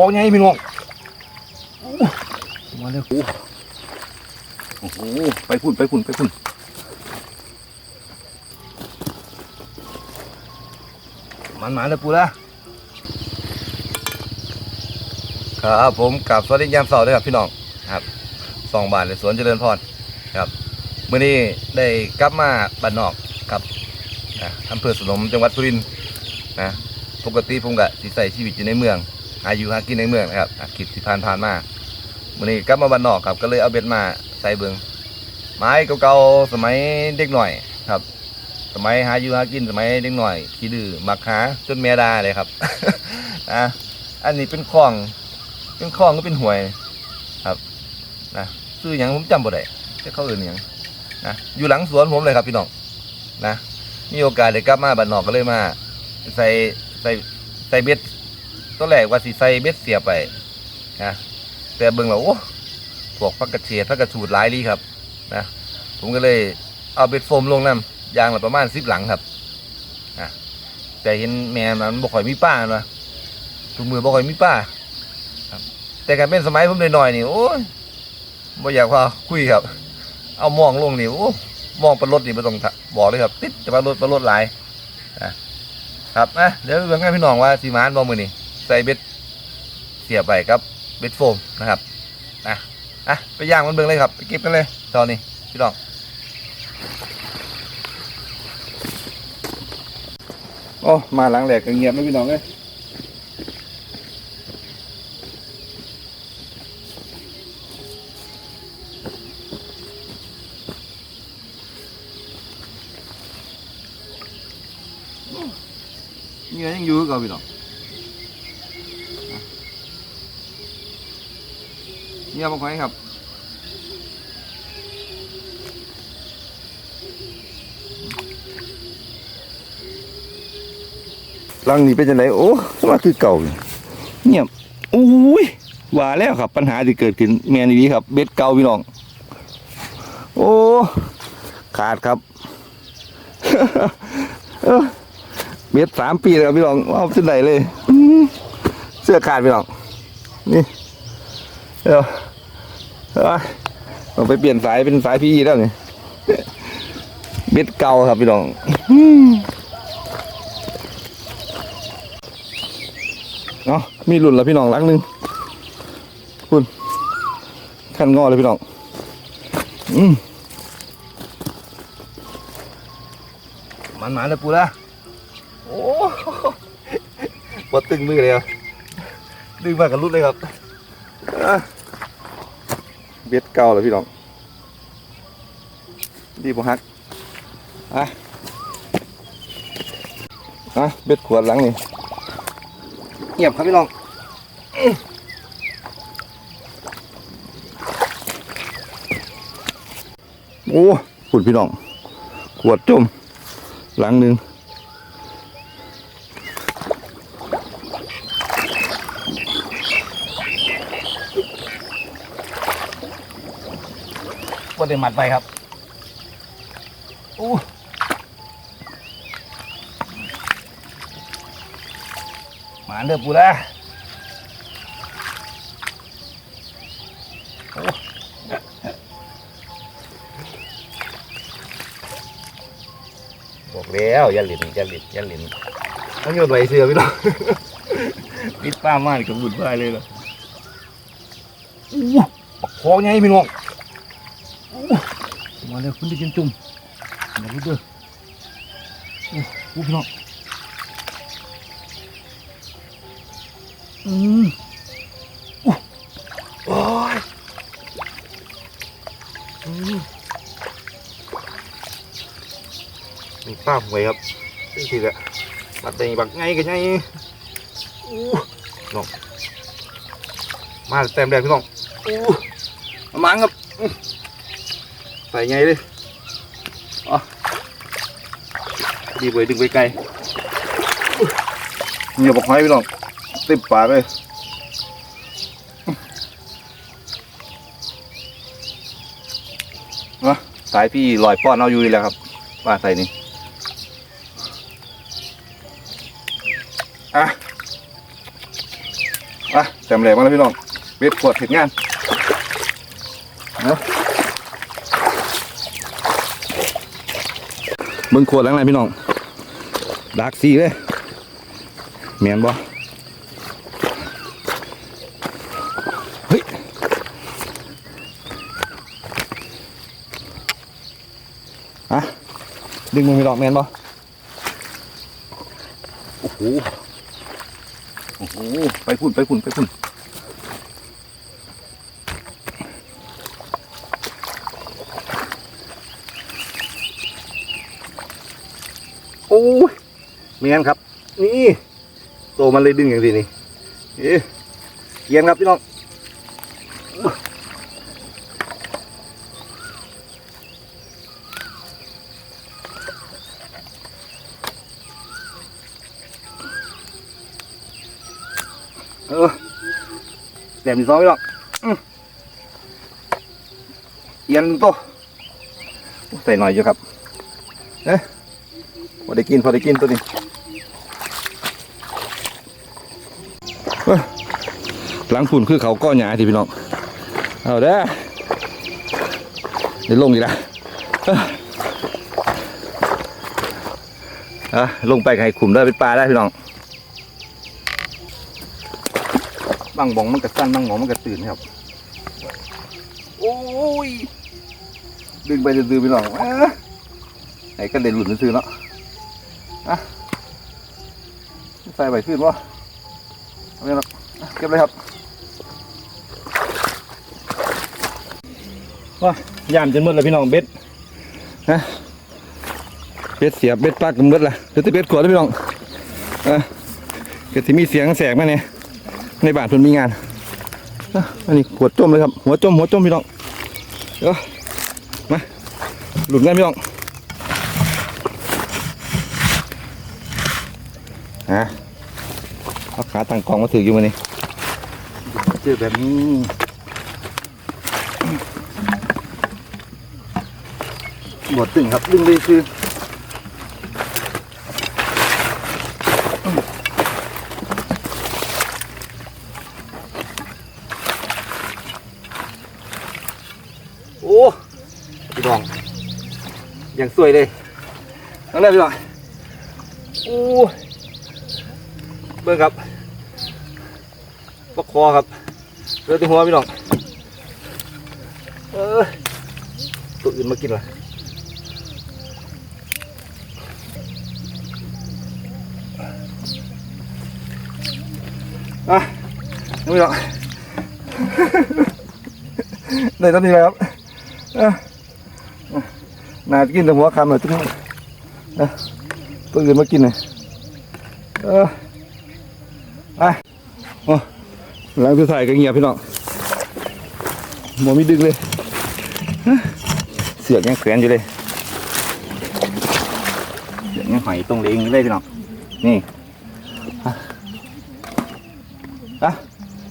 อไงพี่น้องมาเลยโอ้โอ้โหไปพุ่นไปพุ่นไปพุ่นมันมาเลยปูละครับผมกับสวัสดียามเสาร์ด้วยครับพี่น้องครับสองบาทในสวนเจริญพรครับเมื่อนี้ได้กลับมาบ้านนอกครับอำเภอสนมจังหวัดสุรินทร์นะปกติผมก็ใส่ชีวิตอยู่ในเมือง อายุหากินในเมืองนะครับอากิจที่ผ่านผ่านๆมาวันนี้กลับมาบ้านนอกครับ ก็เลยเอาเบ็ดมาใส่เบิงไม้เก่าๆสมัยเด็กหน่อยครับ สมัยหาอยู่หากินสมัยเด็กหน่อยขี้ดื้อมักหาจนแม่ด่าเลยครับนะอันนี้เป็นคลอง เป็นคลองก็เป็นห่วยครับนะซื้ออย่างผมจำบ่ได้จะเขาเอื่นอย่างนะอยู่หลังสวนผมเลยครับพี่น้องนะมีโอกาสได้กลับมาบ้านนอกก็เลยมา ใส่ใส่ใส่เบ็ด ตัวแรกว่าสิใส่เบ็ดเสียไปนะแต่เบิ่งแล้วโอ้พวกพักกระเฉดพักกระฉูดหลายลีครับนะผมก็เลยเอาเบ็ดโฟมลงน้ำยางละประมาณสิบหลังครับนะแต่เห็นแม่มันบ่ค่อยมีป้านะทุกมือบ่ค่อยมีป้าครับ แต่การเป็นสมัยผมหน่อยๆนี่โอ้ยบ่อยากพาคุยครับ เอามองลงนี่โอ้มองปลารถนี่ไม่ต้องบอกเลยครับ ติดแต่ปลารถปลารถหลายนะครับนะเดี๋ยวเรื่องให้พี่น้องว่าสีมานบอมือนี่ ใส่เบ็ดเสียบไปครับเบ็ดโฟมนะครับอะอะไปย่างมันเบิ่งเลยครับไปเก็บกันเลยตอนนี้พี่น้องโอ้มาหลังแหลกเงียบนะพี่น้องเลยเงียยังอยู่กับพี่น้อง เงียบมาค่อยครับลังนี้เป็นจังไดโอ้สมาคือเก่าอยู่เงียบอุ้ยว่าแล้วครับ ปัญหาที่เกิดขึ้นแม่นดีครับ เบ็ดเก่าพี่น้อง โอ้ขาดครับเออเบ็ดสามปีแล้วครับพี่น้องเอาเส้นไหนเลยอื้อเสื้อขาดพี่น้องนี่เดี๋ยว เอ้ยต้องไปเปลี่ยนสายเป็นสายพี่แล้วนี่เบ็ดเก่าครับพี่น้องเนาะมีหลุนแล้วพี่น้องลักหนึงคุณขันงอเลยพี่น้อง อืมมันมาเลยปูละโอ้บดตึงมือเลยครับดึงมากับรุดเลยครับอะ เบ็ดเก่าเลยพี่น้องดีบ่ฮักอะอะเบ็ดขวดหลังนี่เงียบครับพี่น้องอื้อโอ้ขุดพี่น้อง ขวดจมหลังหนึ่ง ว่าได้หมัดไปครับโอ้มาเด้อปูละบอกแล้วอย่าหลินอย่าหลินอย่าหลินต้องโยนไว้เสือพี่น้องปิดป้ามากกับบุญไปเลยเหรออู้ปักคอไงพี่น้อง มาเลยคุณได้กินจุ่มมาดูเด้ออู้อู้พี่น้องอืมอุ๊ยโอ้ยอืมมีป้าหวยครับนี่สิละบัดเดงบักไงกันไงอู้น้องมาเต็มแดงพี่น้องอู้มามังครับอื้อ ใส่ไงเลยอ๋อดีไปดึงไปไกลเหนียวบักหอยพี่น้องเต็มปากเลยนะสายพี่ลอยป้อนเอาอยู่นี่แล้วครับว่าใส่นี่อะอะแต้มแรกมาแล้วพี่น้องเบ็ดขวดเห็ดงานเนาะ เบิ่งขวดแล้วไงพี่น้องดักสีเลยแมนบ่เฮ้ยอะดึงมือพี่น้องแมนบ่โอ้โหโอ้โหไปพุ่นไปพุ่นไปพุ่น อ้ยเมียนครับ นี่โตมันเลยดึงอย่างนี้นี่เอ๊ะเกียนครับพี่น้องเออแหลมที่สองพี่น้องเอียนโตใส่หน่อยอยู่ครับเอ๊ะ พอได้กินพอได้กินตัวนี้เอ้ยหลังฝุ่นคือเขาก้อนหยาทีพี่น้อง เอาเด้อเดี๋ยวลงอีกแล้วอะลงไปให้ขุมได้เป็นปลาได้พี่น้องบางบองมันก็สั้นบางหมองมันก็ตื่นครับ โอ้ย ดึงไปดื้อพี่น้องอะไอ้ก็เด่นหลุดซื้อเนาะ ใส่ใบขึ้นวะเอาเลยครับเก็บเลยครับว้ายามจนหมดเลยพี่น้องเบ็ดฮะเบ็ดเสียบเบ็ดปากกันหมดละเดี๋ยวจะเบ็ดขวดแล้วพี่น้องเออเกิดที่มีเสียงแสกมาเนี่ยในบ้านเพิ่นมีงานอะอันนี้ขวดจมเลยครับ หัวจมหัวจมพี่น้องเดี๋ยวมาหลุดกันพี่น้อง ฮะเอาขาตั้งกองมาถืออยู่มือนี่เจอแบบนี้หมดตึงครับดึงเลยคือโอ้พี่น้องอย่างสวยเลยนั่นแหละพี่น้องโอ้ บิ่งครับปลาคอครับเรือที่หัวพี่น้องเออตัวอื่นมากินละอะนี่พี่น้องได้ตอนนี้แล้วครับน่าจะกินแต่หัวคำหน่อยทุกคนนะตัวอื่นมากินหน่อยเออ ไปโอ้หลังสุดท้ายก็เงียบพี่น้องหมอมีดึงเลย เสือกยังแขวนอยู่เลย เสือกยังหอยตรงเลงเลยพี่น้อง นี่อะ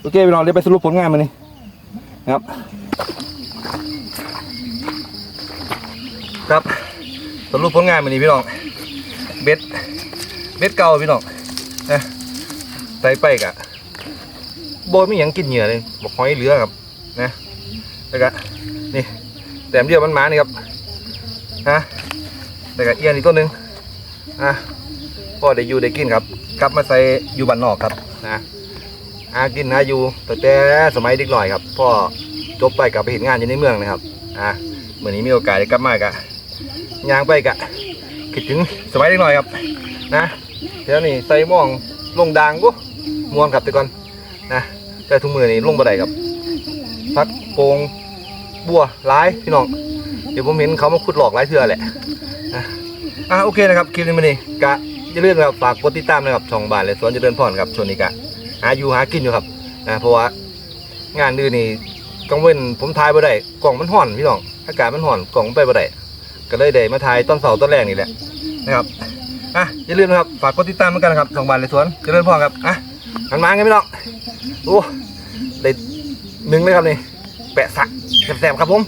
โอเคพี่น้องเดี๋ยวไปสรุปผลงานมานี่นะครับ ครับสรุปผลงานมานี่พี่น้อง เบ็ด เบ็ดเก่าพี่น้อง ใส่ไปกะโบไม่ยังกินเหยื่อเลยบอกหอยเหลือครับนะแล้วก็นี่แต้มเดียวมันหมานี่ครับฮะแล้วก็เอียนอีกตัวหนึ่งอะพ่อได้อยู่ได้กินครับ กลับมาใส่อยู่บ้านนอกครับนะหากินหาอยู่แต่แต่สมัยเด็กหน่อยครับพ่อจบไปกลับไปเห็นงานอยู่ในเมืองนะครับอะเหมือนนี้มีโอกาสได้กลับมากะย่างไปกะคิดถึงสมัยเด็กหน่อยครับนะเดี๋ยวนี้ใส่หม่องลงดางกู ม่วนครับแต่ก่อนนะแต่ทุกมือนี่ลงบ่ได้ครับพักโปงบัวร้ายพี่น้องเดี๋ยวผมเห็นเขามาขุดหลอกร้ายเถื่อแหละอะโอเคนะครับคลิปนี้มันนี่กะอย่าลืมนะครับฝากกดติดตามนะครับช่องบ้านและสวนเจริญพรครับช่วงนี้กะหาอยู่หากินอยู่ครับนะเพราะว่างานดื้อนี่กังเว้นผมทายบ่ได้กล่องมันห่อนพี่น้องอากาศมันห่อนกล่องมันไปบ่ได้ก็เลยได้มาทายตอนเสาร์ตอนแรกนี่แหละนะครับอะอย่าลืมนะครับฝากกดติดตามเหมือนกันนะครับสองบ้านในสวนเจริญพรครับอะ หันมาไงพี่น้องโอ้ได้หนึ่งเลยครับนี่แปะสักแสบๆครับผม